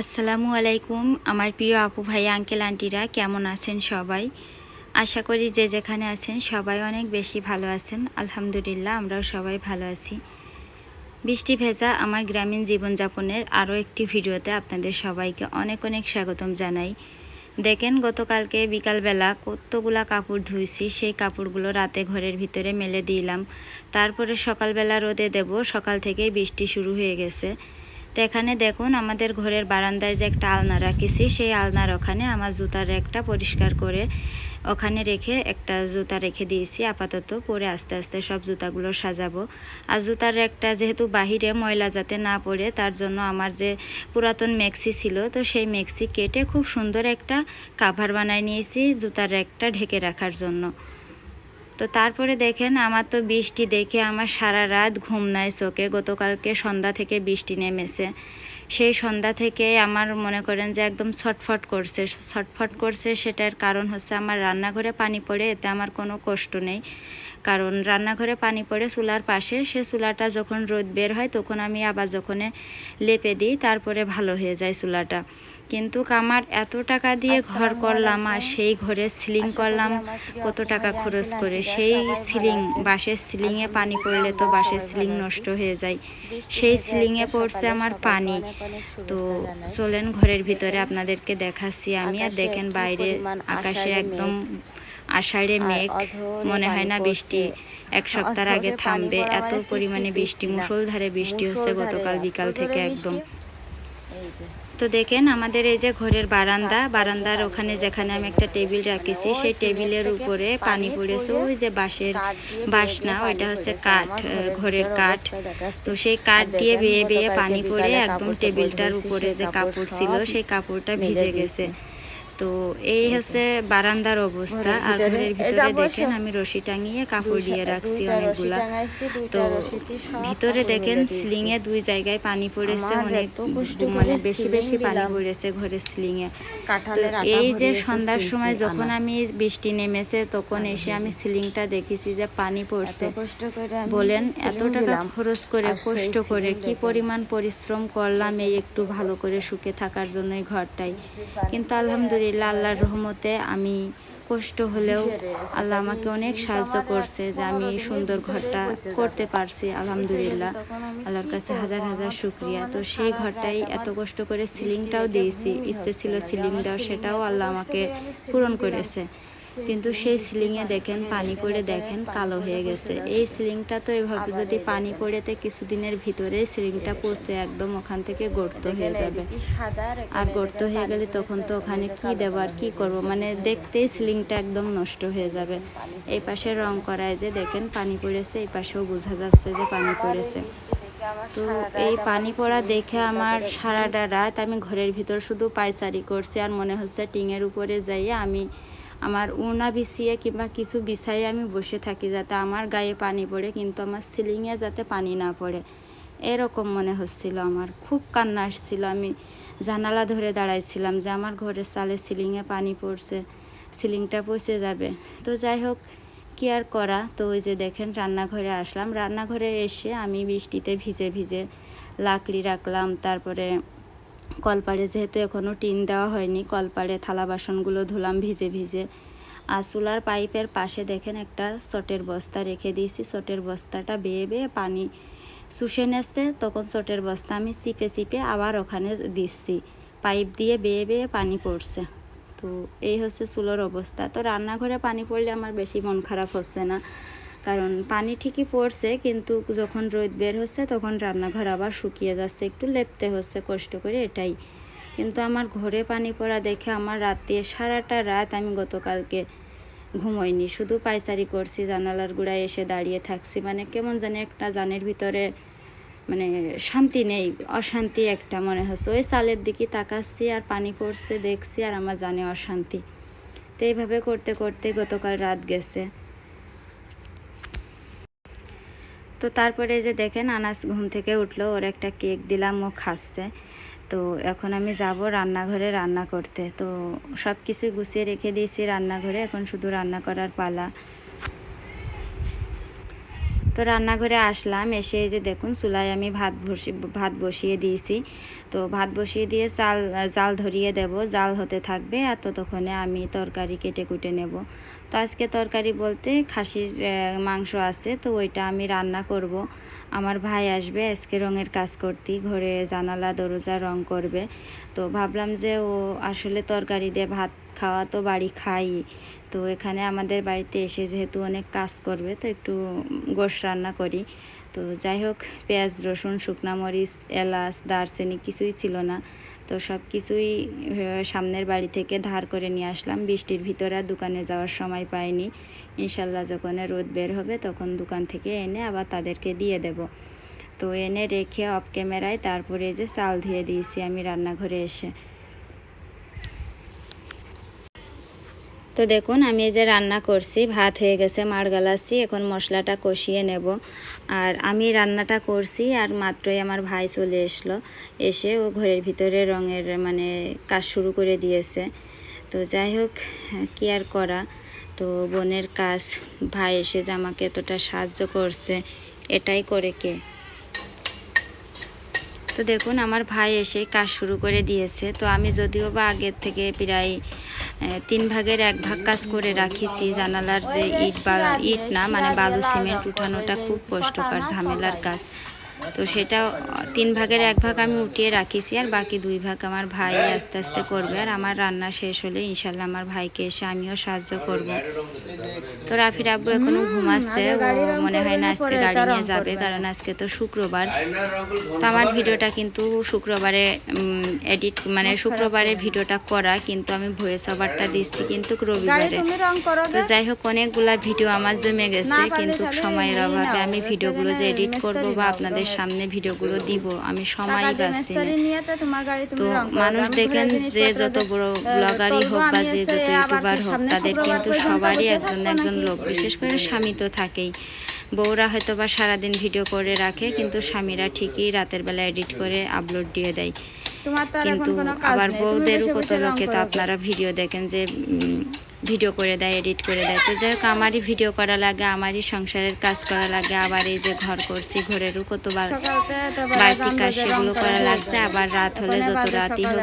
আসসালামু আলাইকুম, আমার প্রিয় আপু ভাই, আঙ্কেল, আন্টিরা, কেমন আছেন সবাই? আশা করি যে যেখানে আছেন সবাই অনেক বেশি ভালো আছেন। আলহামদুলিল্লাহ, আমরাও সবাই ভালো আছি। বৃষ্টি ভেজা আমার গ্রামীণ জীবনযাপনের আরও একটি ভিডিওতে আপনাদের সবাইকে অনেক অনেক স্বাগতম জানাই। দেখেন, গতকালকে বিকালবেলা কতগুলা কাপড় ধুইছি, সেই কাপড়গুলো রাতে ঘরের ভিতরে মেলে দিলাম। তারপরে সকালবেলা রোদে দেব, সকাল থেকেই বৃষ্টি শুরু হয়ে গেছে। তো এখানে দেখুন আমাদের ঘরের বারান্দায় যে একটা আলনা রাখেছি, সেই আলনার ওখানে আমার জুতার একটা পরিষ্কার করে ওখানে রেখে একটা জুতা রেখে দিয়েছি। আপাতত পরে আস্তে আস্তে সব জুতাগুলো সাজাবো। আর জুতার একটা যেহেতু বাহিরে ময়লা যাতে না পড়ে, তার জন্য আমার যে পুরাতন মেক্সি ছিল, তো সেই মেক্সি কেটে খুব সুন্দর একটা কাভার বানায় নিয়েছি জুতার একটা ঢেকে রাখার জন্য। তো তারপরে দেখেন, আমার তো বৃষ্টি দেখে আমার সারা রাত ঘুম নাই চোখে। গতকালকে সন্ধ্যা থেকে বৃষ্টি নেমেছে। সেই সন্ধ্যা থেকে আমার মনে করেন যে একদম ছটফট করছে। ছটফট করছে, সেটার কারণ হচ্ছে আমার রান্নাঘরে পানি পড়ে, এতে আমার কোনো কষ্ট নেই। কারণ রান্নাঘরে পানি পড়ে চুলার পাশে সে চুলাটা যখন রোদ বের হয় তখন আমি আবার যখন লেপে দিই তারপরে ভালো হয়ে যায় চুলাটা। কিন্তু আমার এত টাকা দিয়ে ঘর করলাম আর সেই ঘরে সিলিং করলাম কত টাকা খরচ করে? সেই সিলিং বাঁশের সিলিংয়ে পানি পড়লে তো বাঁশের সিলিং নষ্ট হয়ে যায়। সেই সিলিংয়ে পড়ছে আমার পানি। তো চলেন ঘরের ভিতরে আপনাদেরকে দেখাচ্ছি আমি আর দেখেন বাইরে আকাশে একদম আষাঢ়ে মেঘ মনে হয় না বৃষ্টি এক সপ্তাহ আগে থামবে। এত পরিমাণে বৃষ্টি মুসলধারে বৃষ্টি হচ্ছে গতকাল বিকাল থেকে একদম। তো দেখেন আমাদের এই যে ঘরের বারান্দা বারান্দার ওখানে যেখানে আমি একটা টেবিল রাখেছি সেই টেবিলের উপরে পানি পড়েছে। ওই যে বাঁশের বাঁশ না ওইটা হচ্ছে কাঠ ঘরের কাঠ। তো সেই কাঠ দিয়ে বেয়ে বেয়ে পানি পড়ে একদম টেবিলটার উপরে যে কাপড় ছিল সেই কাপড়টা ভিজে গেছে। তো এই হচ্ছে বারান্দার অবস্থা। আর ঘরের ভিতরে দেখেন আমি রশি টাঙিয়ে কাপড় দিয়ে রাখছি অনেকগুলা। তো ভিতরে দেখেন সিলিং এ দুই জায়গায় পানি পড়েছে অনেক মানে বেশি বেশি পানি পড়েছে ঘরের সিলিং এ তো এই যে সন্ধ্যার সময় যখন আমি বৃষ্টি নেমেছে তখন এসে আমি সিলিংটা দেখেছি যে পানি পড়ছে। বলেন এত টাকা খরচ করে কষ্ট করে কি পরিমাণ পরিশ্রম করলাম এই একটু ভালো করে সুখে থাকার জন্য ঘরটাই কিন্তু আলহামদুলিল্লাহ আলহামদুলিল্লাহ আল্লাহর রহমতে আমি কষ্ট হলেও আল্লাহ আমাকে অনেক সাহায্য করছে যে আমি সুন্দর ঘরটা করতে পারছি, আলহামদুলিল্লাহ। আল্লাহর কাছে হাজার হাজার শুক্রিয়া। তো সেই ঘরটাই এত কষ্ট করে সিলিংটাও দিয়েছি, ইচ্ছে ছিল সিলিং দেওয়া, সেটাও আল্লাহ আমাকে পূরণ করেছে। কিন্তু সেই সিলিংয়ে দেখেন, পানি পড়ে দেখেন, কালো হয়ে গেছে। এই সিলিংটা তো এভাবে যদি পানি পড়েতে কিছুদিনের ভিতরে সিলিংটা পচে একদম ওখান থেকে গর্ত হয়ে যাবে। আর গর্ত হয়ে গেলে তখন তো ওখানে কি দেবো আর কি করব? মানে দেখতেই সিলিংটা একদম নষ্ট হয়ে যাবে। এই পাশে রং করায় যে দেখেন, পানি পড়েছে, এই পাশেও বোঝা যাচ্ছে যে পানি পড়েছে। তো এই পানি পড়া দেখে আমার সারাটা রাত আমি ঘরের ভিতর শুধু পায়চারি করছি আর মনে হচ্ছে টিঙের উপরে যাইয়ে আমি আমার উনা বিছিয়ে কিংবা কিছু বিছাইয়ে আমি বসে থাকি যাতে আমার গায়ে পানি পড়ে, কিন্তু আমার সিলিংয়ে যাতে পানি না পড়ে। এরকম মনে হচ্ছিল আমার। খুব কান্না আসছিল। আমি জানালা ধরে দাঁড়াইছিলাম যে আমার ঘরের চালে সিলিংয়ে পানি পড়ছে, সিলিংটা পচে যাবে। তো যাই হোক, কি আর করা? তো ওই যে দেখেন রান্নাঘরে আসলাম। রান্নাঘরে এসে আমি বৃষ্টিতে ভিজে ভিজে লাকড়ি রাখলাম, তারপরে কলপাড়ে যেহেতু এখনও টিন দেওয়া হয়নি, কলপাড়ে থালা বাসনগুলো ধুলাম ভিজে ভিজে। আর চুলার পাইপের পাশে দেখেন একটা চটের বস্তা রেখে দিয়েছি। চটের বস্তাটা বেয়ে বেয়ে পানি শুষে নেছে তখন চটের বস্তা আমি চিপে চিপে আবার ওখানে দিচ্ছি। পাইপ দিয়ে বেয়ে বেয়ে পানি পড়ছে। তো এই হচ্ছে চুলোর অবস্থা। তো রান্নাঘরে পানি পড়লে আমার বেশি মন খারাপ হচ্ছে না। কারণ পানি ঠিকই পড়ছে, কিন্তু যখন রোদ বের হচ্ছে তখন রান্নাঘর আবার শুকিয়ে যাচ্ছে, একটু লেপতে হচ্ছে, কষ্ট করে এটাই। কিন্তু আমার ঘরে পানি পড়া দেখে আমার রাতে সারাটা রাত আমি গতকালকে ঘুমোইনি, শুধু পাইচারি করছি, জানালার গুড়ায় এসে দাঁড়িয়ে থাকছি মানে কেমন জানি একটা জানের ভিতরে মানে শান্তি নেই, অশান্তি একটা মনে হচ্ছে। ওই চালের দিকে তাকাচ্ছি আর পানি পড়ছে, দেখছি আর আমার জানে অশান্তি। তো এইভাবে করতে করতে গতকাল রাত গেছে। তো তারপরে যে দেখেন, আনাস ঘুম থেকে উঠল, ওর একটা কেক দিলাম, ও খাসতে তো এখন আমি যাব রান্নাঘরে রান্না করতে। তো সব কিছু গুছিয়ে রেখে দিয়েছি রান্নাঘরে, এখন শুধু রান্না করার পালা। তো রান্নাঘরে আসলাম, এসে এই যে দেখুন, চুলায় আমি ভাত বসি ভাত বসিয়ে দিয়েছি। তো ভাত বসিয়ে দিয়ে চাল, জাল ধরিয়ে দেব। জাল হতে থাকবে, আর ততক্ষণে আমি তরকারি কেটে কুটে নেব। তো আজকে তরকারি বলতে খাসির মাংস আছে, তো ওইটা আমি রান্না করব। আমার ভাই আসবে, আজকে রঙের কাজ করতে, ঘরে জানালা, দরজা রং করবে। তো ভাবলাম যে ও আসলে তরকারি দিয়ে ভাত খাওয়া তো বাড়ি খাই। তো এখানে আমাদের বাড়িতে এসে যেহেতু অনেক কাজ করবে, তো একটু গোশ রান্না করি। তো যাই হোক, পেঁয়াজ, রসুন, শুকনা মরিচ, এলাচ, দারচিনি কিছুই ছিল না। তো সব কিছুই সামনের বাড়ি থেকে ধার করে নিয়ে আসলাম। বৃষ্টির ভিতরে দোকানে যাওয়ার সময় পাইনি। ইনশাল্লাহ যখন রোদ বের হবে, তখন দোকান থেকে এনে আবার তাদেরকে দিয়ে দেব। তো এনে রেখে অফ ক্যামেরায় তারপরে যে চাল ধুয়ে দিয়েছি আমি রান্নাঘরে এসে। তো দেখুন, আমি এই যে রান্না করছি, ভাত হয়ে গেছে, মার গালাচ্ছি, এখন মশলাটা কষিয়ে নেব। আর আমি রান্নাটা করছি আর মাত্রই আমার ভাই চলে এসলো। এসে ও ঘরের ভিতরে রঙের মানে কাজ শুরু করে দিয়েছে। তো যাই হোক, কি আর করা? তো বোনের কাজ, ভাই এসে যে আমাকে এতটা সাহায্য করছে, এটাই করে কে? তো দেখুন, আমার ভাই এসে কাজ শুরু করে দিয়েছে। তো আমি যদিও বা আগের থেকে প্রায় তিন ভাগের এক ভাগ কাজ করে রাখিছি। জানালার যে ইট বা ইট না মানে বালু, সিমেন্ট উঠানোটা খুব কষ্টকর, ঝামেলার কাজ। তো সেটা তিন ভাগের এক ভাগ আমি উঠিয়ে রাখিছি আর বাকি দুই ভাগ আমার ভাই আস্তে আস্তে করবে আর আমার রান্না শেষ হলে ইনশাল্লাহ আমার ভাইকে এসে আমিও সাহায্য করব। তো রাফির আব্বু এখনও ঘুমাচ্ছে ও মনে হয় না আজকে গাড়ি নিয়ে যাবে কারণ আজকে তো শুক্রবার। তো আমার ভিডিওটা কিন্তু শুক্রবারে এডিট মানে শুক্রবারে ভিডিওটা করা কিন্তু আমি ভয়েস ওভারটা দিচ্ছি কিন্তু রবিবারে। তো যাই হোক অনেকগুলা ভিডিও আমার জমে গেছে কিন্তু সময়ের অভাবে আমি ভিডিওগুলো যে এডিট করব বা আপনাদের সামনে ভিডিওগুলো দিব আমি সময় পাচ্ছি তো মানুষ দেখেন যে যত বড় ব্লগারই হোক বা যে যত ইউটিউবার হোক তাদের কিন্তু সবারই একজন একজন লোক বিশেষ করে স্বামী তো থাকেই। বউরা হয়তো বা সারাদিন ভিডিও করে রাখে কিন্তু স্বামীরা ঠিকই রাতের বেলা এডিট করে আপলোড দিয়ে দেয়। কিন্তু আবার বউদেরও কত লোকে তো আপনারা ভিডিও দেখেন যে ভিডিও করে দেয় এডিট করে দেয়। তো যাই হোক আমারই ভিডিও করা লাগে আমারই সংসারের কাজ করা লাগে আবার এই যে ঘর করছি ঘরেরও কত বাড়তি কাজ সেগুলো করা লাগছে আবার রাত হলে যত রাতই হোক।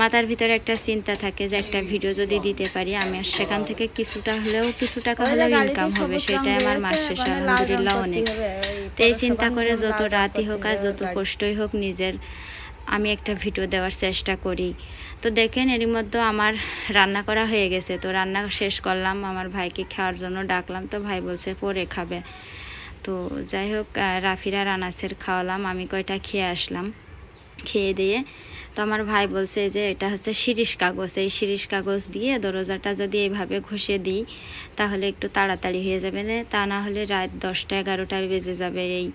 মাথার ভিতরে একটা চিন্তা থাকে যে একটা ভিডিও যদি দিতে পারি আমি আর সেখান থেকে কিছুটা হলেও কিছু টাকা হলেও ইনকাম হবে সেটাই আমার মাস শেষে রং আলহামদুলিল্লাহ অনেক। তো এই চিন্তা করে যত রাতই হোক আর যত কষ্টই হোক নিজের আমি একটা ভিডিও দেওয়ার চেষ্টা করি। তো দেখেন, এরই মধ্যে আমার রান্না করা হয়ে গেছে। তো রান্না শেষ করলাম, আমার ভাইকে খাওয়ার জন্য ডাকলাম। তো ভাই বলছে, পরে খাবে। তো যাই হোক রাফিরা রানাসের খাওয়ালাম। আমি কয়টা খেয়ে আসলাম। খেয়ে দিয়ে তো আমার ভাই বলছে যে এটা হচ্ছে শিরিষ কাগজ। এই শিরিষ কাগজ দিয়ে দরজাটা যদি এইভাবে ঘষে দিই, তাহলে একটু তাড়াতাড়ি হয়ে যাবে না। তা না হলে রাত দশটা এগারোটায় বেজে যাবে এই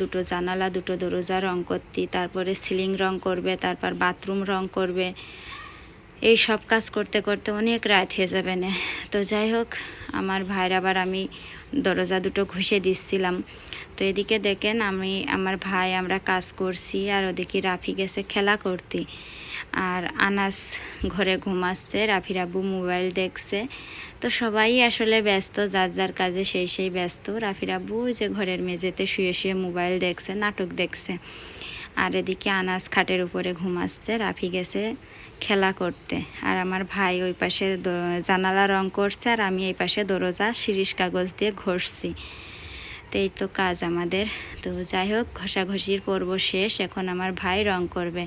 দুটো জানালা, দুটো দরজা রং করতে। তারপরে সিলিং রং করবে, তারপর বাথরুম রং করবে। এই সব কাজ করতে করতে অনেক রাত হয়ে যাবে না। তো যাই হোক, আমার ভাইয়ের আবার আমি দরজা দুটো ঘষে দিচ্ছিলাম। তো এদিকে দেখেন আমি, আমার ভাই, আমরা কাজ করছি আর ওদিকে রাফি গেছে খেলা করতে। আর আনাস ঘরে ঘুমাচ্ছে রাফির আব্বু মোবাইল দেখছে। তো সবাই আসলে ব্যস্ত, যার যার কাজে সেই সেই ব্যস্ত। রাফির আব্বু যে ঘরের মেঝেতে শুয়ে শুয়ে মোবাইল দেখছে, নাটক দেখছে। আর এদিকে আনাস খাটের উপরে ঘুমাচ্ছে রাফি গেছে খেলা করতে। আর আমার ভাই ওই পাশে জানালা রং করছে আর আমি এই পাশে দরজা শিরিষ কাগজ দিয়ে ঘষছি। তো এই তো কাজ আমাদের। তো যাই হোক, ঘষাঘষির পর্ব শেষ। এখন আমার ভাই রং করবে।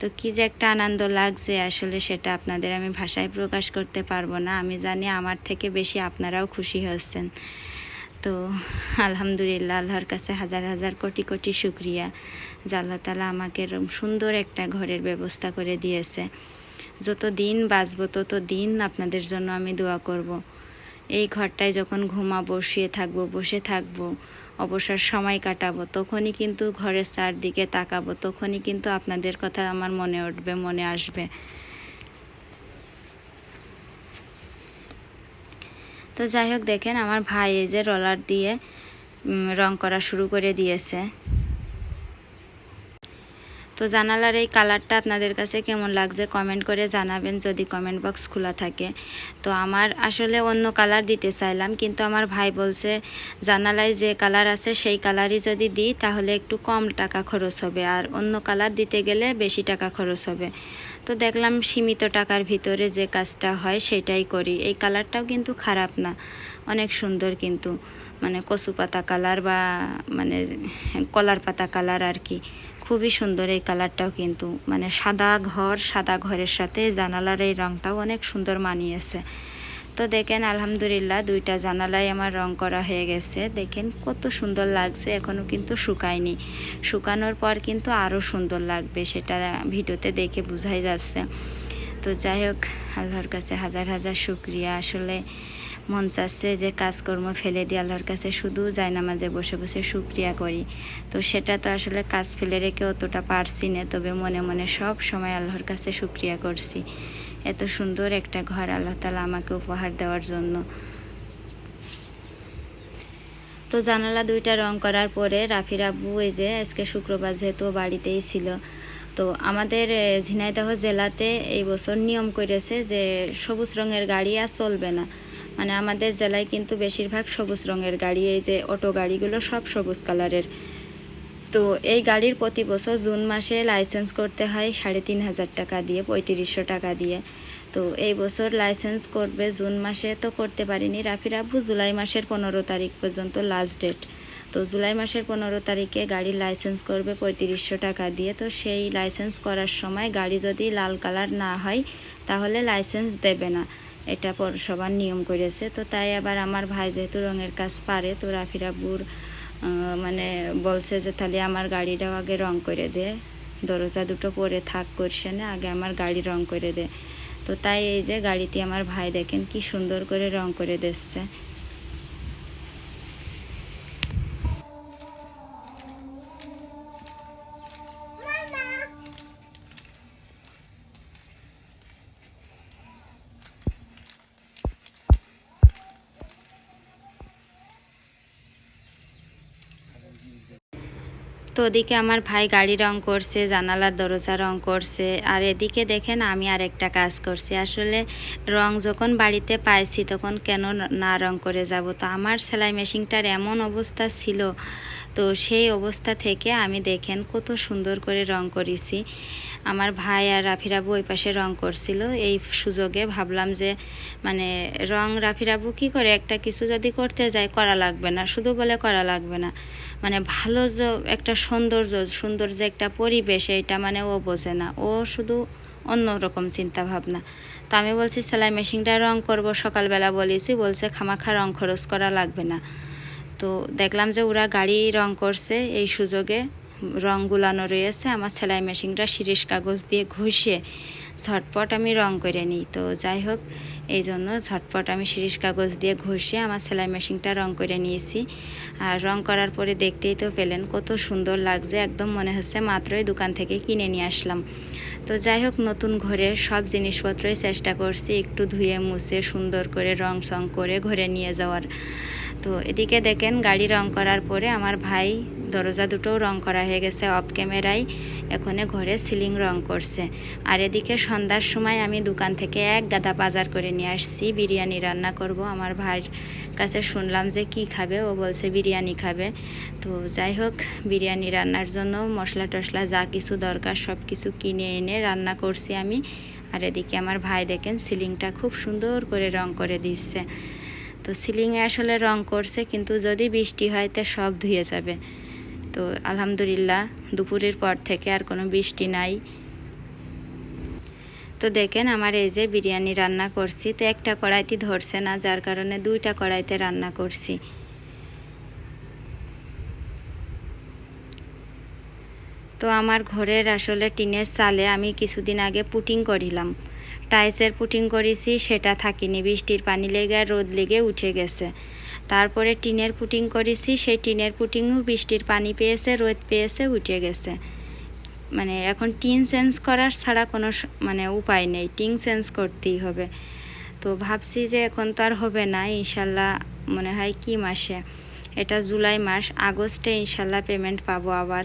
তো কি যে একটা আনন্দ লাগছে আসলে, সেটা আপনাদের আমি ভাষায় প্রকাশ করতে পারব না। আমি জানি আমার থেকে বেশি আপনারাও খুশি হচ্ছেন তো আলহামদুলিল্লাহ, আল্লাহর কাছে হাজার হাজার কোটি কোটি শুক্রিয়া। যে আল্লাহ তালা আমাকে সুন্দর একটা ঘরের ব্যবস্থা করে দিয়েছে। যত দিন বাঁচবো, তত দিন আপনাদের জন্য আমি দোয়া করব। এই ঘরটায় যখন ঘুমাবো, শুয়ে থাকব, বসে থাকব, অবসর সময় কাটাবো, তখনই কিন্তু ঘরের চারদিকে তাকাবো, তখনই কিন্তু আপনাদের কথা আমার মনে উঠবে, মনে আসবে। তো যাই হোক, দেখেন আমার ভাই এই যে রলার দিয়ে রং করা শুরু করে দিয়েছে। তো জানালার এই কালারটা আপনাদের কাছে কেমন লাগছে কমেন্ট করে জানাবেন যদি কমেন্ট বক্স খোলা থাকে। তো আমার আসলে অন্য কালার দিতে চাইলাম, কিন্তু আমার ভাই বলছে জানালায় যে কালার আছে সেই কালারই যদি দিই তাহলে একটু কম টাকা খরচ হবে আর অন্য কালার দিতে গেলে বেশি টাকা খরচ হবে। তো দেখলাম সীমিত টাকার ভিতরে যে কাজটা হয় সেটাই করি। এই কালারটাও কিন্তু খারাপ না, অনেক সুন্দর কিন্তু মানে কচু পাতা কালার বা মানে কলার পাতা কালার আর কি। খুবই সুন্দর এই কালারটাও কিন্তু। মানে সাদা ঘর, সাদা ঘরের সাথে জানালার এই রঙটাও অনেক সুন্দর মানিয়েছে। তো দেখেন, আলহামদুলিল্লাহ দুইটা জানালাই আমার রং করা হয়ে গেছে। দেখেন, কত সুন্দর লাগছে এখনও কিন্তু শুকায়নি। শুকানোর পর কিন্তু আরও সুন্দর লাগবে, সেটা ভিডিওতে দেখে বোঝাই যাচ্ছে। তো যাই হোক, আল্লাহর কাছে হাজার হাজার শুক্রিয়া। আসলে মন চাচ্ছে যে কাজকর্ম ফেলে দিয়ে আল্লাহর কাছে শুধু জায়নামাজে বসে বসে শুক্রিয়া করি। তো সেটা তো আসলে কাজ ফেলে রেখে অতটা পারছি না, তবে মনে মনে সব সময় আল্লাহর কাছে শুক্রিয়া করছি। এত সুন্দর একটা ঘর আল্লাহ তালা আমাকে উপহার দেওয়ার জন্য। তো জানালা দুইটা রং করার পরে রাফির আব্বু এই যে আজকে শুক্রবার যেহেতু বাড়িতেই ছিল, তো আমাদের ঝিনাইদহ জেলাতে এই বছর নিয়ম করেছে যে সবুজ রঙের গাড়ি আর চলবে না। মানে আমাদের জেলায় কিন্তু বেশিরভাগ সবুজ রঙের গাড়ি, এই যে অটো গাড়িগুলো সব সবুজ কালারের। তো এই গাড়ির প্রতি বছর জুন মাসে লাইসেন্স করতে হয় সাড়ে তিন হাজার টাকা দিয়ে, পঁয়ত্রিশশো টাকা দিয়ে। তো এই বছর লাইসেন্স করবে, জুন মাসে তো করতে পারিনি রাফির আব্বু, জুলাই মাসের পনেরো তারিখ পর্যন্ত লাস্ট ডেট তো জুলাই মাসের পনেরো তারিখে গাড়ির লাইসেন্স করবে পঁয়ত্রিশশো টাকা দিয়ে। তো সেই লাইসেন্স করার সময় গাড়ি যদি লাল কালার না হয়, তাহলে লাইসেন্স দেবে না। এটা সবার নিয়ম করেছে। তো তাই আবার আমার ভাই যেহেতু রঙের কাজ পারে, তো রাফি রাব্বুর মানে বলছে যে তাহলে আমার গাড়িটাও আগে রং করে দে। দরজা দুটো পরে থাক করছে না, আগে আমার গাড়ি রং করে দে। তো তাই এই যে গাড়িটি আমার ভাই দেখেন কি সুন্দর করে রং করে দিচ্ছে। তো ওদিকে আমার ভাই গাড়ি রং করছে, জানালার দরজা রং করছে। আর এদিকে দেখেন আমি আর একটা কাজ করছি। আসলে রং যখন বাড়িতে পাইছি তখন কেন না রং করে যাব? তো আমার সেলাই মেশিনটার এমন অবস্থা ছিল তো সেই অবস্থা থেকে আমি দেখেন কত সুন্দর করে রং করেছি। আমার ভাই আর রাফিরাবু ওই পাশে রং করছিল। এই সুযোগে ভাবলাম যে মানে রং রাফিরাবু কি করে? একটা কিছু যদি করতে যায় করা লাগবে না। শুধু বলে করা লাগবে না। মানে ভালো যে একটা সৌন্দর্য সুন্দর যে একটা পরিবেশ, এটা মানে ও বোঝে না। ও শুধু অন্যরকম চিন্তা ভাবনা তো আমি বলছি, সেলাই মেশিনটা রং করব, সকালবেলা বলেছি। বলছে, খামাখা রং খরচ করা লাগবে না। তো দেখলাম যে ওরা গাড়ি রং করছে, এই সুযোগে রং গুলানো রয়েছে। আমার সেলাই মেশিনটা শিরিষ কাগজ দিয়ে ঘষে ঝটপট আমি রং করে নিই। তো যাই হোক, এই জন্য ঝটপট আমি শিরিষ কাগজ দিয়ে ঘষে আমার সেলাই মেশিনটা রং করে নিয়েছি। আর রং করার পরে দেখতেই তো পেলেন, কত সুন্দর লাগছে। একদম মনে হচ্ছে মাত্রই দোকান থেকে কিনে নিয়ে আসলাম। তো যাই হোক, নতুন ঘরে সব জিনিসপত্রই চেষ্টা করছি একটু ধুয়ে মুছে সুন্দর করে রং সং করে ঘরে নিয়ে যাওয়ার। তো এদিকে দেখেন গাড়ি রং করার পরে আমার ভাই দরজা দুটোও রং করা হয়ে গেছে অফ ক্যামেরায়। এখানে ঘরে সিলিং রং করছে। আর এদিকে সন্ধ্যার সময় আমি দোকান থেকে এক গাদা বাজার করে নিয়ে আসছি, বিরিয়ানি রান্না করব। আমার ভাইয়ের কাছে শুনলাম যে কি খাবে, ও বলছে বিরিয়ানি খাবে। তো যাই হোক, বিরিয়ানি রান্নার জন্য মশলা টশলা যা কিছু দরকার সব কিছু কিনে এনে রান্না করছি আমি। আর এদিকে আমার ভাই দেখেন সিলিংটা খুব সুন্দর করে রং করে দিচ্ছে। তো সিলিংয়ে আসলে রং করছে, কিন্তু যদি বৃষ্টি হয় তো সব ধুয়ে যাবে। তো আলহামদুলিল্লাহ, দুপুরের পর থেকে আর কোনো বৃষ্টি নাই। তো দেখেন আমার এই যে বিরিয়ানি রান্না করছি, তো একটা কড়াইতে ধরছে না, যার কারণে দুইটা কড়াইতে রান্না করছি। তো আমার ঘরের আসলে টিনের চালে আমি কিছুদিন আগে পুটিং করিলাম। টাইসের পুটিং করেছি, সেটা থাকিনি। বৃষ্টির পানি লেগে আর রোদ লেগে উঠে গেছে। তারপরে টিনের পুটিং করেছি, সেই টিনের পুটিংও বৃষ্টির পানি পেয়েছে, রোদ পেয়েছে, উঠে গেছে। মানে এখন টিন চেঞ্জ করার ছাড়া কোনো মানে উপায় নেই। টিন চেঞ্জ করতেই হবে। তো ভাবছি যে এখন তো আর হবে না, ইনশাল্লাহ মনে হয় কি মাসে? এটা জুলাই মাস, আগস্টে ইনশাল্লাহ পেমেন্ট পাবো আবার।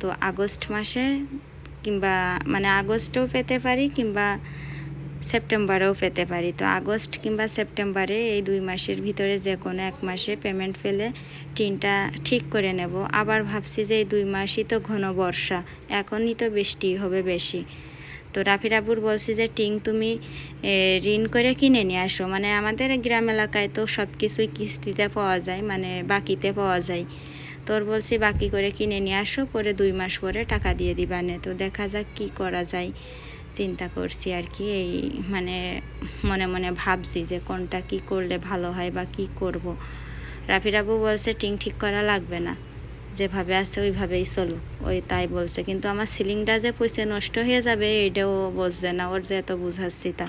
তো আগস্ট মাসে কিংবা মানে আগস্টেও পেতে পারি কিংবা সেপ্টেম্বরেও পেতে পারি। তো আগস্ট কিংবা সেপ্টেম্বরে এই দুই মাসের ভিতরে যে কোনো এক মাসে পেমেন্ট পেলে টিনটা ঠিক করে নেব। আবার ভাবছি যে এই দুই মাসই তো ঘন বর্ষা, এখনই তো বৃষ্টি হবে বেশি। তো রাফিরাবুর বলছি যে, টিং, তুমি ঋণ করে কিনে নিয়ে আসো। মানে আমাদের গ্রাম এলাকায় তো সব কিছুই কিস্তিতে পাওয়া যায় মানে বাকিতে পাওয়া যায়। তোর বলছি, বাকি করে কিনে নিয়ে আসো, পরে দুই মাস পরে টাকা দিয়ে দিবানে তো দেখা যাক কি করা যায়। চিন্তা করছি আর কি, এই মানে মনে মনে ভাবছি যে কোনটা কি করলে ভালো হয় বা কি করব। রাফিরাবু বলছে, টিং ঠিক করা লাগবে না। যেভাবে আছে ওইভাবেই চলো। ওই তাই বলছে। কিন্তু আমার সিলিংটা যে পয়সা নষ্ট হয়ে যাবে এটাও বলছে না। ওর যে এত বুঝাচ্ছি তা।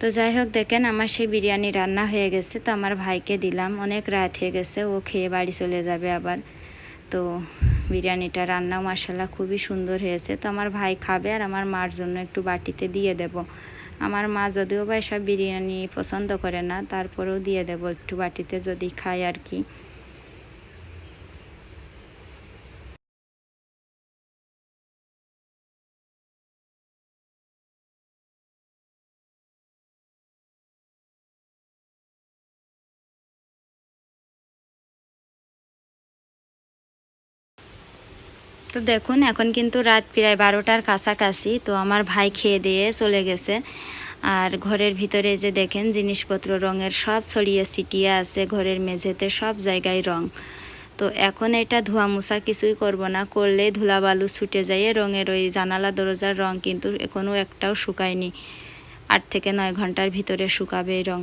তো যাই হোক, দেখেন আমার সেই বিরিয়ানি রান্না হয়ে গেছে। তো আমার ভাইকে দিলাম। অনেক রাত হয়ে গেছে। ও খেয়ে বাড়ি চলে যাবে আবার। তো বিরিয়ানিটা রান্না মশালা খুবই সুন্দর হয়েছে। তো আমার ভাই খাবে আর আমার মার জন্য একটু বাটিতে দিয়ে দেব। আমার মা যদিও বা এসব বিরিয়ানি পছন্দ করে না, তারপরেও দিয়ে দেব একটু বাটিতে যদি খায় আর কি। তো দেখুন, এখন কিন্তু রাত প্রায় বারোটার কাছাকাছি, তো আমার ভাই খেয়ে দিয়ে চলে গেছে। আর ঘরের ভিতরে যে দেখেন, জিনিসপত্র, রঙের সব ছড়িয়ে ছিটিয়ে আছে, ঘরের মেঝেতে সব জায়গায় রং। তো এখন এটা ধোয়া মোছা কিছুই করব না, করলে ধুলাবালু ছুটে যায় রঙের ওই জানালা, দরজার রং কিন্তু এখনও একটাও শুকায়নি। আট থেকে নয় ঘণ্টার ভিতরে শুকাবে রং।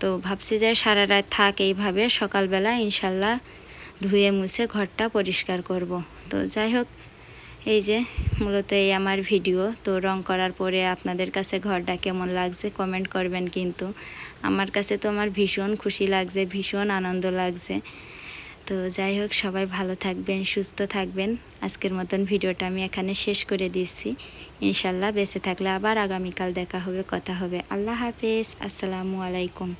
তো ভাবছি যে সারা রাত থাক এইভাবে, সকালবেলা ইনশাল্লাহ ধুয়ে মুছে ঘরটা পরিষ্কার করব। তো যাই হোক, এই যে মূলত এই আমার ভিডিও। তো রং করার পরে আপনাদের কাছে ঘরটা কেমন লাগছে কমেন্ট করবেন কিন্তু। আমার কাছে তো আমার ভীষণ খুশি লাগছে, ভীষণ আনন্দ লাগছে। তো যাই হোক, সবাই ভালো থাকবেন, সুস্থ থাকবেন। আজকের মতন ভিডিওটা আমি এখানে শেষ করে দিচ্ছি। ইনশাল্লাহ বেঁচে থাকলে আবার আগামীকাল দেখা হবে, কথা হবে। আল্লাহ হাফেজ, আসসালামু আলাইকুম।